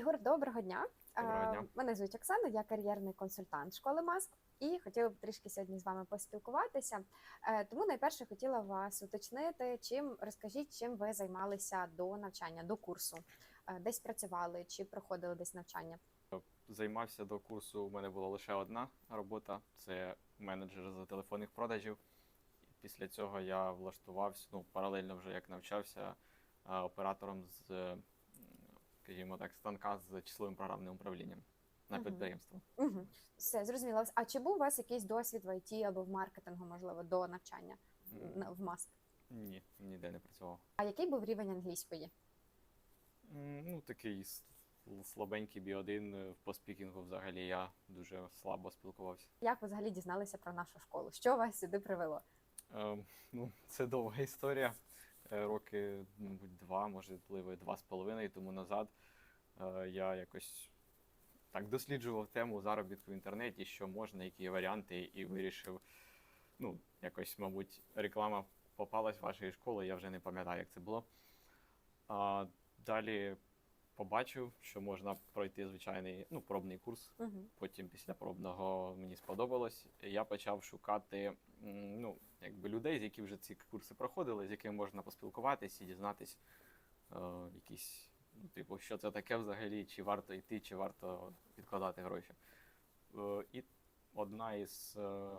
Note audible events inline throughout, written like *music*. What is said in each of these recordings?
Ігор, доброго дня. Доброго Е, дня. Мене звуть Оксана, я кар'єрний консультант школи Маск. І хотіла б трішки сьогодні з вами поспілкуватися. Е, Тому найперше хотіла вас уточнити, чим розкажіть, чим ви займалися до навчання, до курсу, Е, десь працювали чи проходили десь навчання. Займався до курсу. У мене була лише одна робота це менеджер з телефонних продажів. Після цього я влаштувався, ну, паралельно вже як навчався оператором з, скажімо так, станка з числовим програмним управлінням на Мгм. підприємство. Угу. Все зрозуміло. А чи був у вас якийсь досвід в ІТ або в маркетингу, можливо, до навчання М. на- в Маск? Ні, ніде не працював. А який був рівень англійської? М, Ну, такий с- слабенький бі-1 е, по спікінгу взагалі я дуже слабо спілкувався. Як ви взагалі дізналися про нашу школу? Що вас сюди привело? Ем, ну, це довга історія. Е, Роки, мабуть, два, можливо, два з половиною тому назад е, я якось так досліджував тему заробітку в інтернеті, що можна, які варіанти, і вирішив, ну, якось, мабуть, реклама попалась вашої школи, я вже не пам'ятаю, як це було. А далі побачив, що можна пройти звичайний ну, пробний курс Угу. Потім після пробного мені сподобалось. Я почав шукати ну, якби людей, з які вже ці курси проходили, з якими можна поспілкуватись і дізнатись е, якісь, ну, типу, що це таке взагалі, чи варто йти, чи варто відкладати гроші. Е, і одна із е,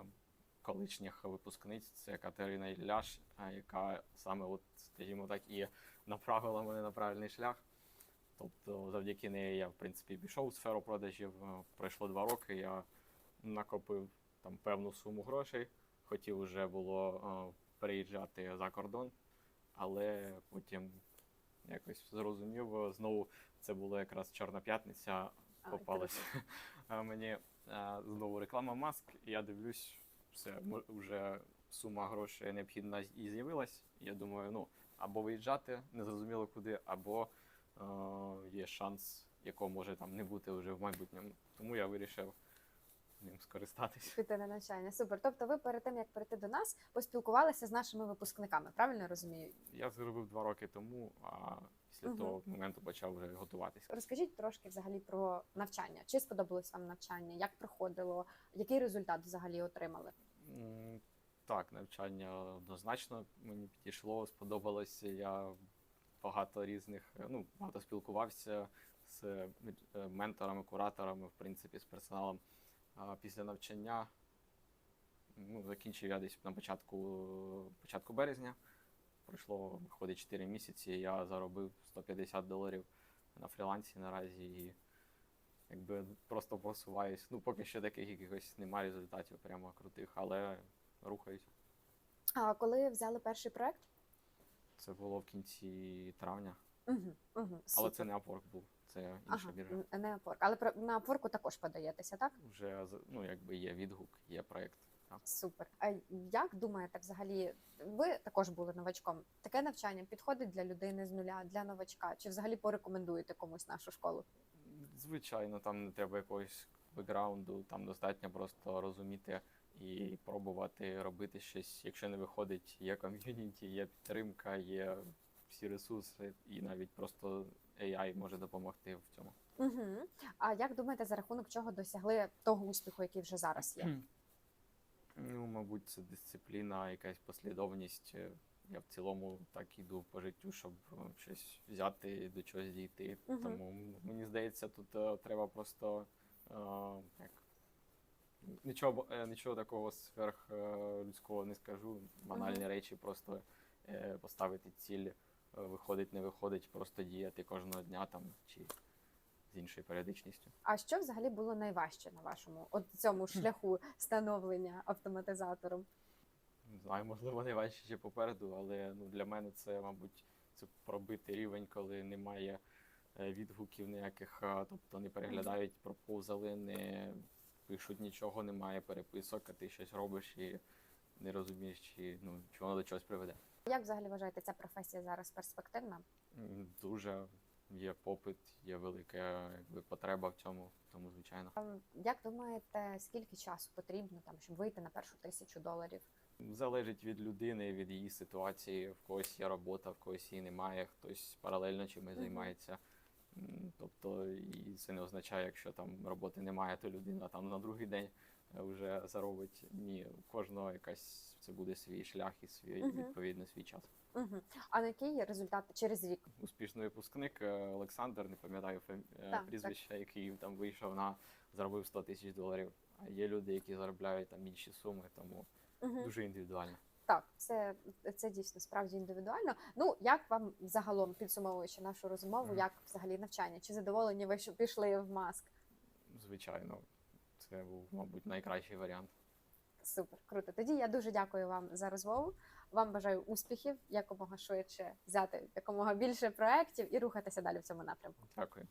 колишніх випускниць це Катерина Ілляш, е, яка саме, от, скажімо так, і направила мене на правильний шлях. Тобто, завдяки неї я, в принципі, пішов у сферу продажів. Е, Пройшло два роки, я накопив там певну суму грошей. Хотів вже було е, переїжджати за кордон, але потім якось зрозумів. е, Знову це була якраз Чорна п'ятниця, А *laughs* мені знову реклама маск. і Я дивлюсь, все вже сума грошей необхідна і з'явилась. Я думаю, ну або виїжджати незрозуміло куди, або є шанс, якого може там не бути вже в майбутньому. Тому я вирішив ним скористатись. Піти на навчання. Супер. Тобто, ви перед тим як прийти до нас, поспілкувалися з нашими випускниками. Правильно розумію? Я зробив два роки тому, а після Мгм. того моменту почав вже готуватися. Розкажіть трошки взагалі про навчання. Чи сподобалось вам навчання? Як проходило? Який результат взагалі отримали? Так, навчання однозначно мені підійшло, сподобалося. Я багато різних, е, ну, багато спілкувався з е, менторами, кураторами, в принципі, з персоналом. А після навчання ну, закінчив я десь на початку, початку березня. Пройшло, виходить, 4 місяці. Я заробив 150 доларів на фрілансі наразі і якби просто просуваюсь. Ну, поки що таких якихось немає результатів прямо крутих, але рухаюсь. А коли взяли перший проект? Це було в кінці травня, Угу, угу, але це не Upwork був, це інша ага, біржа. не Upwork. Але про на Upwork також подаєтеся, так? Вже ну, якби є відгук, є проєкт. Супер. А як думаєте, взагалі, ви також були новачком? Таке навчання підходить для людини з нуля, для новачка? Чи взагалі порекомендуєте комусь нашу школу? Звичайно, там не треба якогось бекграунду, там достатньо просто розуміти і пробувати робити щось. Якщо не виходить, є ком'юніті, є підтримка, є всі ресурси, і навіть просто AI може допомогти в цьому. Угу. А як думаєте, за рахунок чого досягли того успіху, який вже зараз є? Ну, мабуть, це дисципліна, якась послідовність. Я в цілому так іду по життю, щоб е, щось взяти, до чогось дійти. Мгм. Тому мені здається, тут е, треба просто е, як, нічого, е, нічого такого сверх е, людського не скажу. Банальні речі, просто е, поставити ціль, виходить, не виходить, просто діяти кожного дня там чи з іншою періодичністю. А що взагалі було найважче на вашому от цьому шляху становлення автоматизатором? Не знаю, можливо, не важче ще попереду, але ну, для мене це, мабуть, це пробити рівень, коли немає е, відгуків ніяких, тобто не переглядають пропозали, не пишуть нічого, немає переписок, а ти щось робиш і не розумієш, чи ну, чи воно до чогось приведе. Як взагалі вважаєте, ця професія зараз перспективна? Дуже є попит, є велика якби, потреба в цьому, тому звичайно. Ем, Як думаєте, скільки часу потрібно там, щоб вийти на першу тисячу доларів? Залежить від людини, від її ситуації. В когось є робота, в когось її немає, хтось паралельно чимось Мгм. займається. Тобто, і це не означає, якщо там роботи немає, то людина там на другий день е, вже заробить. Ні, кожного якась це буде свій шлях і свій Мгм. відповідно свій час. Угу. А на який є результат через рік? Успішний випускник е, Олександр, не пам'ятаю фам- е, Так, прізвище, який там вийшов на заробив 100 тисяч доларів. А є люди, які заробляють там інші суми, тому Угу. дуже індивідуально. Так, це, це дійсно справді індивідуально. Ну як вам загалом підсумовуючи нашу розмову, Мгм. як взагалі навчання? Чи задоволені ви, що пішли в маск? Звичайно, це був, мабуть, найкращий варіант. Супер, круто. Тоді я дуже дякую вам за розмову. Вам бажаю успіхів, якомога швидше взяти якомога більше проєктів і рухатися далі в цьому напрямку. Дякую.